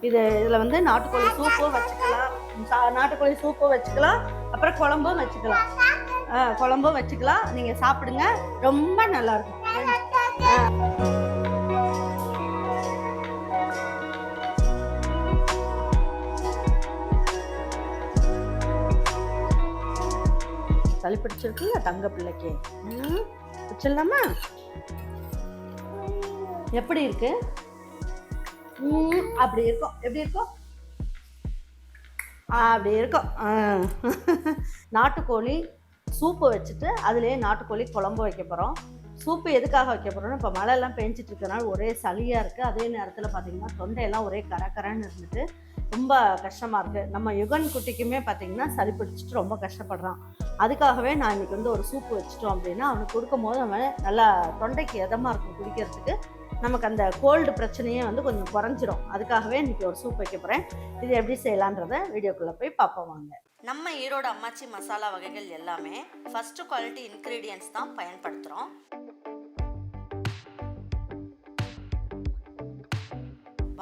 இது இதில் வந்து நாட்டுக்கோழி சூப்பும் வச்சுக்கலாம். சா- நாட்டுக்கோழி சூப்பும் வச்சுக்கலாம். அப்புறம் குழம்பும் வச்சுக்கலாம். ஆ, குழம்பும் வச்சுக்கலாம். நீங்கள் சாப்பிடுங்க. ரொம்ப நல்லா இருக்கும் சளி பிடிச்சிருக்குல்ல தங்க பிள்ளைக்கு. ம் வச்சிடலாமா? எப்படி இருக்குது அப்படி இருக்கும். எப்படி இருக்கும்? அப்படி இருக்கும். நாட்டுக்கோழி சூப்பு வச்சுட்டு அதுலேயே நாட்டுக்கோழி குழம்பு வைக்க போகிறோம் சூப்பு எதுக்காக வைக்க போகிறோம்னா இப்போ மழையெல்லாம் பெஞ்சிட்டு இருக்கனால ஒரே சளியாக இருக்குது அதே நேரத்தில் பார்த்திங்கன்னா தொண்டையெல்லாம் ஒரே கரக்கரன்னு இருந்துட்டு ரொம்ப கஷ்டமாக இருக்குது நம்ம யுகன் குட்டிக்குமே பார்த்திங்கன்னா சளி பிடிச்சிட்டு ரொம்ப கஷ்டப்படுறான். அதுக்காகவே நான் இன்றைக்கி வந்து ஒரு சூப்பு வச்சிட்டோம் அப்படின்னா அவனுக்கு கொடுக்கும் போது அவன் நல்லா தொண்டைக்கு இதமாக இருக்கும் குடிக்கிறதுக்கு. நமக்கு அந்த கோல்டு பிரச்சனையே வந்து கொஞ்சம் குறைஞ்சிரும். அதுக்காகவே இன்றைக்கி ஒரு சூப் வைக்க போகிறேன் இது எப்படி செய்யலான்றத வீடியோக்குள்ளே போய் பார்ப்போம் வாங்க. நம்ம ஈரோடு அம்மாச்சி மசாலா வகைகள் எல்லாமே ஃபஸ்ட்டு குவாலிட்டி இன்க்ரீடியன்ஸ் தான் பயன்படுத்துகிறோம்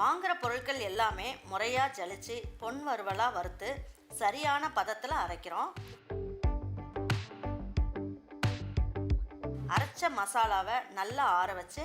வாங்குகிற பொருட்கள் எல்லாமே முறையாக ஜலிச்சு பொன் வறுவலாக வறுத்து சரியான பதத்தில் அரைக்கிறோம். அரைச்ச மசாலாவை நல்லா ஆற வச்சு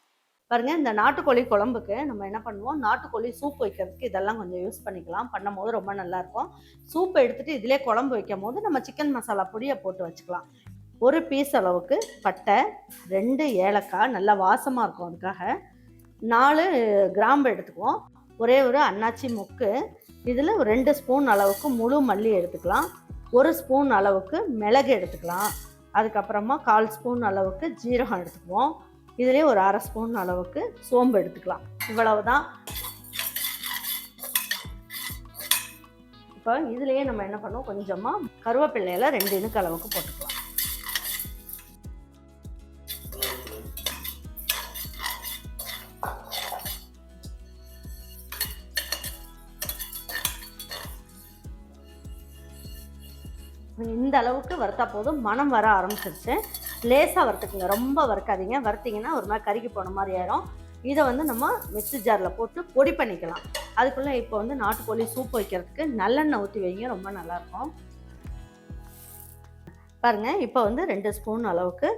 பாருங்கள் இந்த நாட்டுக்கோழி குழம்புக்கு நம்ம என்ன பண்ணுவோம்? நாட்டுக்கோழி சூப் வைக்கிறதுக்கு இதெல்லாம் கொஞ்சம் யூஸ் பண்ணிக்கலாம். பண்ணும்போது ரொம்ப நல்லாயிருக்கும் சூப் எடுத்துட்டு இதிலே குழம்பு வைக்கும் போது நம்ம சிக்கன் மசாலா பொடியை போட்டு வச்சுக்கலாம். ஒரு பீஸ் அளவுக்கு பட்டை ரெண்டு ஏலக்காய் நல்லா வாசமாக இருக்கும் அதுக்காக. நாலு கிராம்பு எடுத்துக்குவோம். ஒரே ஒரு அன்னாச்சி முக்கு. இதில் ரெண்டு ஸ்பூன் அளவுக்கு முழு மல்லி எடுத்துக்கலாம். ஒரு ஸ்பூன் அளவுக்கு மிளகு எடுத்துக்கலாம். அதுக்கப்புறமா கால் ஸ்பூன் அளவுக்கு ஜீரகம் எடுத்துக்குவோம். இதுலேயே ஒரு அரை ஸ்பூன் அளவுக்கு சோம்பு எடுத்துக்கலாம். இவ்வளவு தான் இப்போ இதுலேயே நம்ம என்ன பண்ணுவோம்? கொஞ்சமாக கருவேப்பிள்ளையில் ரெண்டு இனுக்கு அளவுக்கு போட்டுக்கலாம். இந்த அளவுக்கு வறுத்தா போதும். மனம் வர ஆரம்பிச்சிருச்சு. லேசாக வறுத்துக்குங்க. ரொம்ப வறுக்காதீங்க. வறுத்திங்கன்னா ஒரு மாதிரி கருகி போன மாதிரி ஆயிரும். இதை வந்து நம்ம மிக்சி ஜாரில் போட்டு பொடி பண்ணிக்கலாம். அதுக்குள்ளே இப்போ வந்து நாட்டுக்கோழி சூப் வைக்கிறதுக்கு நல்லெண்ணெய் ஊற்றி வைங்க. ரொம்ப நல்லாயிருக்கும். பாருங்கள் இப்போ வந்து ரெண்டு ஸ்பூன் அளவுக்கு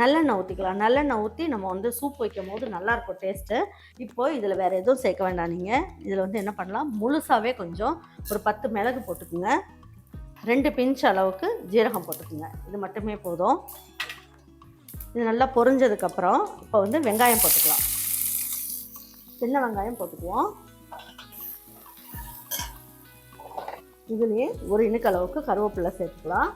நல்லெண்ணெய் ஊற்றிக்கலாம் நல்லெண்ணெய் ஊற்றி நம்ம வந்து சூப் வைக்கும் போது நல்லாயிருக்கும் டேஸ்ட்டு இப்போது இதில் வேறு எதுவும் சேர்க்க வேண்டாம் நீங்கள் இதில் வந்து என்ன பண்ணலாம்? முழுசாகவே கொஞ்சம் ஒரு பத்து மிளகு போட்டுக்குங்க. ரெண்டு பிஞ்ச் அளவுக்கு ஜீரகம் போட்டுக்குங்க. இது மட்டுமே போதும். இது நல்லா பொரிஞ்சதுக்கப்புறம் இப்போ வந்து வெங்காயம் போட்டுக்கலாம். சின்ன வெங்காயம் போட்டுக்குவோம். இதுலேயே ஒரு இணுக்களவுக்கு கருவேப்பிலை சேர்த்துக்கலாம்.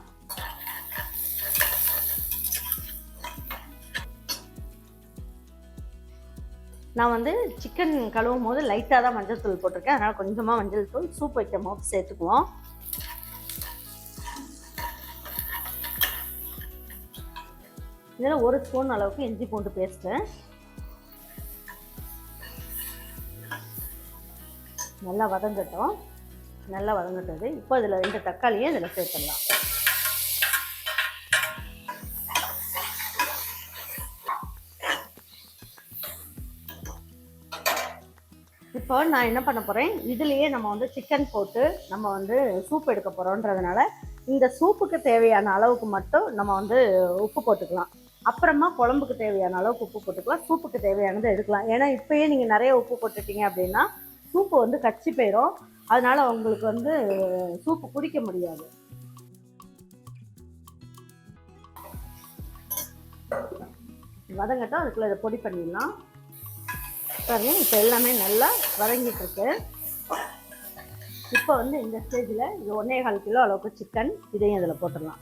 நான் வந்து சிக்கன் கழுவும் போது லைட்டாக தான் மஞ்சள் தூள் போட்டிருக்கேன். அதனால் கொஞ்சமாக மஞ்சள் தூள் சூப் வைக்கும் போது சேர்த்துக்குவோம். இதில் ஒரு ஸ்பூன் அளவுக்கு இஞ்சி பூண்டு பேஸ்ட்டு நல்லா வதங்கட்டும். நல்லா வதங்கட்டது இப்போ இதில் ரெண்டு தக்காளியை இதில் சேர்த்துடலாம். இப்போ நான் என்ன பண்ண போகிறேன் இதுலேயே நம்ம வந்து சிக்கன் போட்டு நம்ம வந்து சூப் எடுக்க போகிறோன்றதுனால இந்த சூப்புக்கு தேவையான அளவுக்கு மட்டும் நம்ம வந்து உப்பு போட்டுக்கலாம். அப்புறமா குழம்புக்கு தேவையான அளவுக்கு உப்பு போட்டுக்கலாம். சூப்புக்கு தேவையானதை எடுக்கலாம். ஏன்னா இப்பயே நீங்கள் நிறைய உப்பு போட்டுட்டீங்க அப்படின்னா சூப்பு வந்து கச்சி போயிடும் அதனால் உங்களுக்கு வந்து சூப்பு குடிக்க முடியாது. வதங்கட்டும். அதுக்குள்ளே இதை பொடி பண்ணிடலாம். பாருங்க இப்போ எல்லாமே நல்லா வதங்கிட்டுருக்கு. இப்போ வந்து இந்த ஸ்டேஜில் இது ஒன்றே கால் கிலோ அளவுக்கு சிக்கன் இதையும் இதில் போட்டுடலாம்.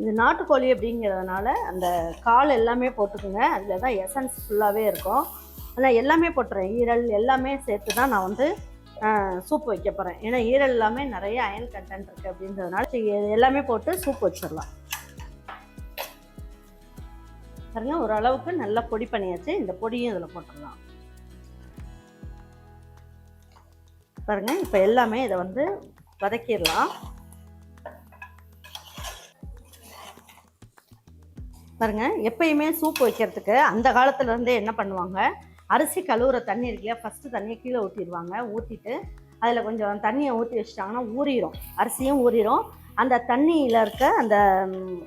இது நாட்டுக்கோழி அப்படிங்கிறதுனால அந்த கால் எல்லாமே போட்டுக்கோங்க. அதில் தான் எசன்ஸ் ஃபுல்லாகவே இருக்கும். ஆனால் எல்லாமே போட்டுறேன். ஈரல் எல்லாமே சேர்த்து தான் நான் வந்து சூப் வைக்க போகிறேன் ஏன்னா ஈரல் எல்லாமே நிறைய அயன் கண்டென்ட் இருக்குது அப்படின்றதுனால எல்லாமே போட்டு சூப் வச்சிடலாம். பாருங்க ஓரளவுக்கு நல்லா பொடி பண்ணியாச்சு. இந்த பொடியும் இதில் போட்டுடலாம். பாருங்க இப்போ எல்லாமே இதை வந்து வதக்கிடலாம். பாருங்கள் எப்பயுமே சூப் வைக்கிறதுக்கு அந்த காலத்துலேருந்தே என்ன பண்ணுவாங்க? அரிசி கழுவுற தண்ணி இருக்கு இல்லையா ஃபஸ்ட்டு தண்ணியை கீழே ஊற்றிடுவாங்க ஊற்றிட்டு அதில் கொஞ்சம் தண்ணியை ஊற்றி வச்சிட்டாங்கன்னா ஊறிடும் அரிசியும் ஊறிடும் அந்த தண்ணியில் இருக்க அந்த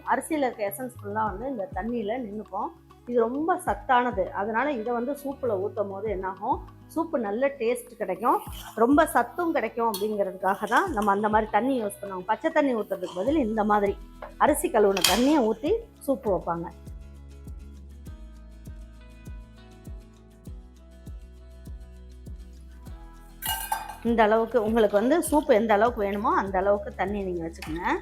அரிசியில் இருக்க எசன்ஸ் ஃபுல்லாக வந்து இந்த தண்ணியில் நின்றுப்போம் இது ரொம்ப சத்தானது. அதனால் இதை வந்து சூப்பில் ஊற்றும் போது என்னாகும்? சூப்பு நல்ல டேஸ்ட் கிடைக்கும். ரொம்ப சத்தும் கிடைக்கும் அப்படிங்கிறதுக்காக தான் நம்ம அந்த மாதிரி தண்ணி யூஸ் பண்ணுவோம் பச்சை தண்ணி ஊற்றுறதுக்கு பதில் இந்த மாதிரி. அரிசி கழுவுன தண்ணியை ஊற்றி சூப்பு வைப்பாங்க. இந்த அளவுக்கு உங்களுக்கு வந்து சூப்பு எந்த அளவுக்கு வேணுமோ அந்த அளவுக்கு தண்ணி நீங்கள் வச்சுக்கோங்க.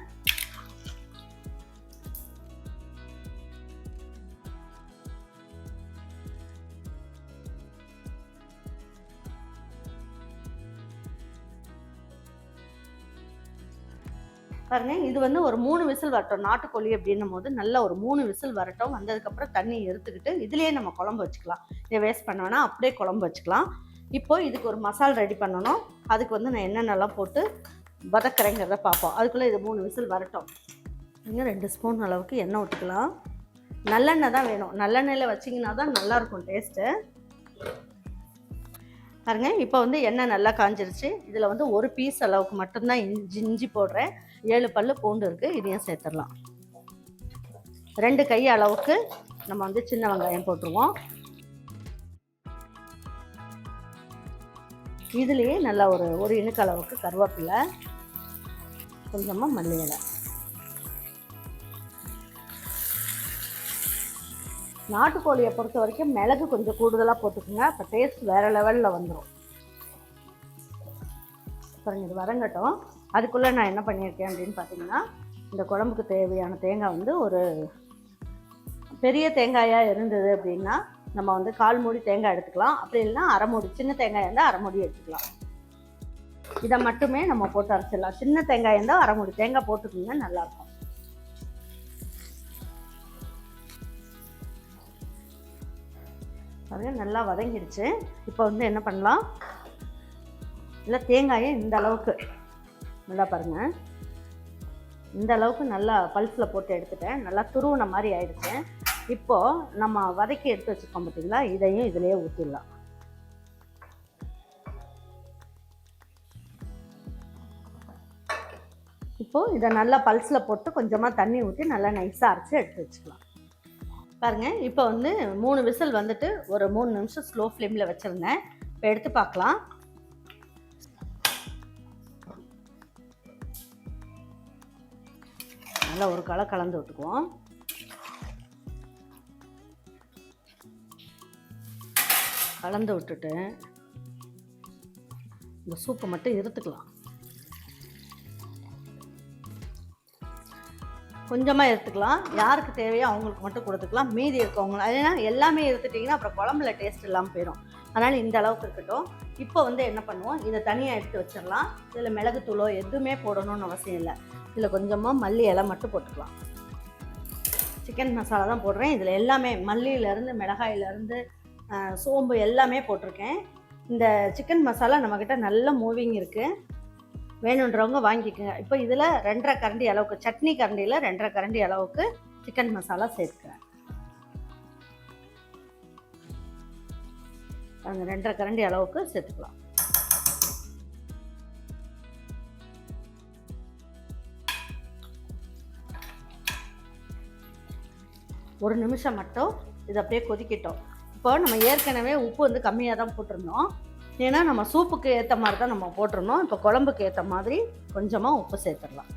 இது வந்து ஒரு மூணு விசில் வரட்டும் நாட்டுக்கோழி அப்படின்னும் போது நல்ல ஒரு மூணு விசில் வரட்டும் வந்ததுக்கப்புறம் தண்ணி எடுத்துக்கிட்டு இதுலேயே நம்ம குழம்பு வச்சுக்கலாம். இதை வேஸ்ட் பண்ண வேணாம் அப்படியே குழம்பு வச்சுக்கலாம். இப்போ இதுக்கு ஒரு மசால் ரெடி பண்ணணும். அதுக்கு வந்து நான் என்னென்னலாம் போட்டு வதக்கிறேங்கிறத பார்ப்போம். அதுக்குள்ளே இது மூணு விசில் வரட்டும். இன்னும் ரெண்டு ஸ்பூன் அளவுக்கு எண்ணெய் ஊற்றிக்கலாம் நல்லெண்ணெய் தான் வேணும். நல்லெண்ணெயில் வச்சிங்கன்னா தான் நல்லாயிருக்கும் டேஸ்ட்டு பாருங்கள் இப்போ வந்து எண்ணெய் நல்லா காஞ்சிருச்சு. இதில் வந்து ஒரு பீஸ் அளவுக்கு மட்டும்தான் இஞ்சி இஞ்சி போடுறேன். ஏழு பல்லு பூண்டு இருக்குது இதையும் சேர்த்துடலாம். ரெண்டு கை அளவுக்கு நம்ம வந்து சின்ன வெங்காயம் போட்டுருவோம். இதுலேயே நல்லா ஒரு ஒரு இணுக்கு அளவுக்கு கருவேப்பிலை கொஞ்சமாக மல்லி இலை நாட்டுக்கோழியை பொறுத்த வரைக்கும் மிளகு கொஞ்சம் கூடுதலாக போட்டுக்கோங்க. அப்போ டேஸ்ட் வேறு லெவலில் வந்துடும் பாருங்க இது வரங்கட்டும் அதுக்குள்ளே நான் என்ன பண்ணியிருக்கேன் அப்படின்னு பார்த்தீங்கன்னா இந்த குழம்புக்கு தேவையான தேங்காய் வந்து ஒரு பெரிய தேங்காயாக இருந்தது அப்படின்னா நம்ம வந்து கால் மூடி தேங்காய் எடுத்துக்கலாம். அப்படி இல்லைன்னா அரை மூடி சின்ன தேங்காய் இருந்தால் அரை மூடி எடுத்துக்கலாம். இதை மட்டுமே நம்ம போட்டு அரைச்சிடலாம். சின்ன தேங்காய் இருந்தால் அரை மூடி தேங்காய் போட்டுக்கோங்க நல்லாயிருக்கும் பாருங்கள் நல்லா வதங்கிடுச்சு இப்போ வந்து என்ன பண்ணலாம்? இல்லை தேங்காயை இந்த அளவுக்கு நல்லா பாருங்கள் இந்த அளவுக்கு நல்லா பல்ஸில் போட்டு எடுத்துட்டேன். நல்லா துருவின மாதிரி ஆயிடுச்சு. இப்போது நம்ம வதக்கி எடுத்து வச்சுருக்கோம் பார்த்தீங்களா இதையும் இதிலேயே ஊற்றிடலாம் இப்போது இதை நல்லா பல்ஸில் போட்டு கொஞ்சமாக தண்ணி ஊற்றி நல்லா நைஸாக அரைச்சி எடுத்து வச்சுக்கலாம். பாருங்கள் இப்போ வந்து மூணு விசில் வந்துட்டு ஒரு மூணு நிமிஷம் ஸ்லோ ஃப்ளேமில் வச்சுருந்தேன். இப்போ எடுத்து பார்க்கலாம். நல்லா ஒரு களை கலந்து விட்டுக்குவோம். கலந்து விட்டுட்டு இந்த சூப்பை மட்டும் இருத்துக்கலாம் கொஞ்சமாக எடுத்துக்கலாம். யாருக்கு தேவையோ அவங்களுக்கு மட்டும் கொடுத்துக்கலாம். மீதி இருக்கவங்க ஏன்னா எல்லாமே எடுத்துட்டிங்கன்னா அப்புறம் குழம்புல டேஸ்ட் இல்லாமல் போயிடும் அதனால் இந்த அளவுக்கு இருக்கட்டும். இப்போ வந்து என்ன பண்ணுவோம்? இதை தனியாக எடுத்து வச்சிடலாம். இதில் மிளகுத்தூளோ எதுவுமே போடணும்னு அவசியம் இல்லை. இதில் கொஞ்சமாக மல்லி இலை மட்டும் போட்டுக்கலாம். சிக்கன் மசாலா தான் போடுறேன். இதில் எல்லாமே மல்லியிலேருந்து மிளகாயிலேருந்து சோம்பு எல்லாமே போட்டிருக்கேன். இந்த சிக்கன் மசாலா நம்மக்கிட்ட நல்ல மூவிங் இருக்குது வேணுன்றவங்க வாங்கிக்கோங்க. இப்போ இதில் ரெண்டரை கரண்டி அளவுக்கு சட்னி கரண்டியில் ரெண்டரை கரண்டி அளவுக்கு சிக்கன் மசாலா சேர்க்குறேன். அந்த ரெண்டரை கரண்டி அளவுக்கு சேர்த்துக்கலாம். ஒரு நிமிஷம் மட்டும் இது அப்படியே கொதிக்கட்டும். இப்போ நம்ம ஏற்கனவே உப்பு வந்து கம்மியாக தான் போட்டிருந்தோம். ஏன்னா நம்ம சூப்புக்கு ஏற்ற மாதிரி தான் நம்ம போட்டிருந்தோம் இப்போ குழம்புக்கு ஏற்ற மாதிரி கொஞ்சமாக உப்பு சேர்த்துடலாம்.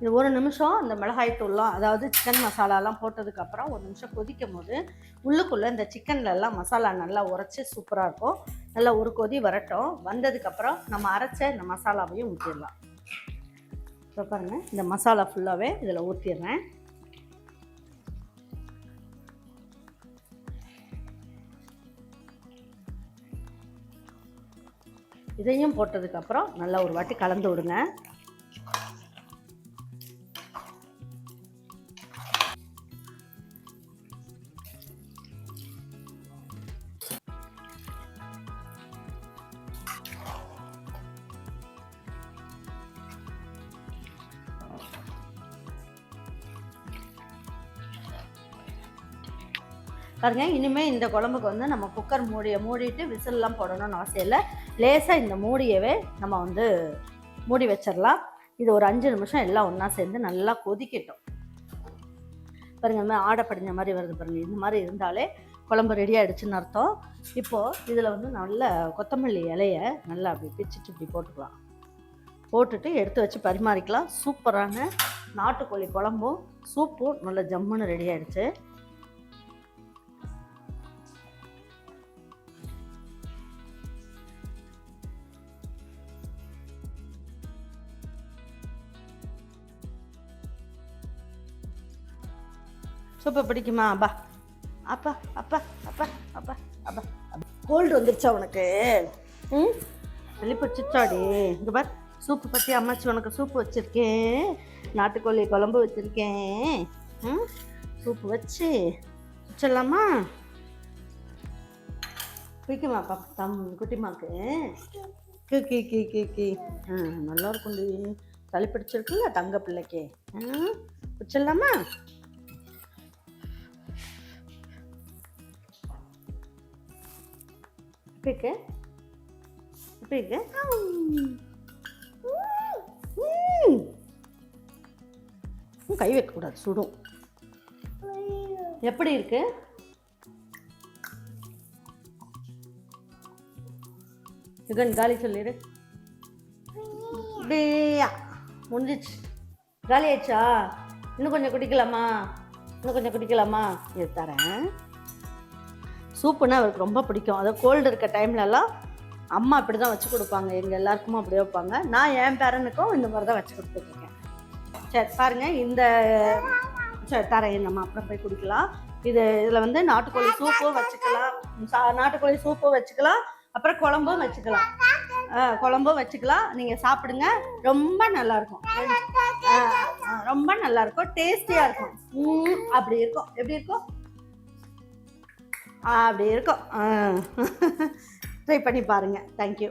இது ஒரு நிமிஷம் இந்த மிளகாய் தூள்லாம் அதாவது சிக்கன் மசாலாலாம் போட்டதுக்கப்புறம் ஒரு நிமிஷம் கொதிக்கும் போது உள்ளுக்குள்ளே இந்த சிக்கன்லலாம் மசாலா நல்லா உரைச்சி சூப்பராக இருக்கும். நல்லா ஒரு கொதி வரட்டும். வந்ததுக்கப்புறம் நம்ம அரைச்ச இந்த மசாலாவையும் ஊற்றிடலாம் இப்போ பாருங்கள் இந்த மசாலா ஃபுல்லாகவே இதில் ஊற்றிடுறேன் இதையும் போட்டதுக்கப்புறம் நல்லா ஒரு வாட்டி கலந்து விடுங்க. பாருங்க இனிமேல் இந்த குழம்புக்கு வந்து நம்ம குக்கர் மூடியை மூடிட்டு விசில்லாம் போடணும்னு அவசியம் லேசாக இந்த மூடியவே நம்ம வந்து மூடி வச்சிடலாம். இது ஒரு அஞ்சு நிமிஷம் எல்லாம் ஒன்றா சேர்ந்து நல்லா கொதிக்கட்டும். பாருங்க இந்த மாதிரி ஆடை படிஞ்ச மாதிரி வருது பாருங்க. இந்த மாதிரி இருந்தாலே குழம்பு ரெடி ஆகிடுச்சுன்னு அர்த்தம். இப்போது இதில் வந்து நல்ல கொத்தமல்லி இலைய நல்லா அப்படி பிச்சுட்டு இப்படி போட்டுக்கலாம். போட்டுட்டு எடுத்து வச்சு பரிமாறிக்கலாம். சூப்பரான நாட்டுக்கோழி குழம்பும் சூப்பும் நல்ல ஜம்முன்னு ரெடி ஆகிடுச்சு சூப்பை பிடிக்குமா? அப்பா. அப்பா அப்பா அப்பா அப்பா அப்பா. கோல்டு வந்துருச்சா உனக்கு? ம்? சளி பிடிச்சிச்சாடி இங்க பார். சூப்பு பற்றி அம்மாச்சி உனக்கு சூப்பு வச்சுருக்கேன். நாட்டுக்கோழி குழம்பு வச்சுருக்கேன். ம்? சூப்பு வச்சு வச்சிடலாமா? பிடிக்குமா அப்பா? தம் குட்டிமாக்கு கி கி கி கி கி. ஆ நல்லா இருக்கும்டி. சளி பிடிச்சிருக்குல்ல தங்க பிள்ளைக்கு. ஆ வச்சிடலாமா? பிக்கு இருக்கு. கை வைக்கக்கூடாது சுடும். எப்படி இருக்கு? யுகன் காலி சொல்லிடு அப்படியா முடிஞ்சிச்சு. காலி ஆயிடுச்சா? இன்னும் கொஞ்சம் குடிக்கலாமா? இன்னும் கொஞ்சம் குடிக்கலாமா? இது தரேன். சூப்புனா அவருக்கு ரொம்ப பிடிக்கும். அதாவது கோல்டு இருக்க டைம்லலாம் அம்மா அப்படி தான் வச்சு கொடுப்பாங்க. எங்கள் எல்லாருக்குமே அப்படி வைப்பாங்க. நான் என் பேரனுக்கும் இந்த மாதிரி தான் வச்சு கொடுத்துருக்கேன் சரி பாருங்கள் இந்த சரி தரேன். நம்ம அப்புறம் போய் குடிக்கலாம். இது இதில் வந்து நாட்டுக்கோழி சூப்பும் வச்சுக்கலாம். சா- நாட்டுக்கோழி சூப்பும் வச்சுக்கலாம். அப்புறம் குழம்பும் வச்சுக்கலாம். ஆ, குழம்பும் வச்சுக்கலாம். நீங்கள் சாப்பிடுங்க. ரொம்ப நல்லாயிருக்கும் ரொம்ப நல்லாயிருக்கும் டேஸ்டியாக இருக்கும். ம், அப்படி இருக்கும். எப்படி இருக்கும்? அப்படி இருக்கும். ட்ரை பண்ணி பாருங்கள் தேங்க்யூ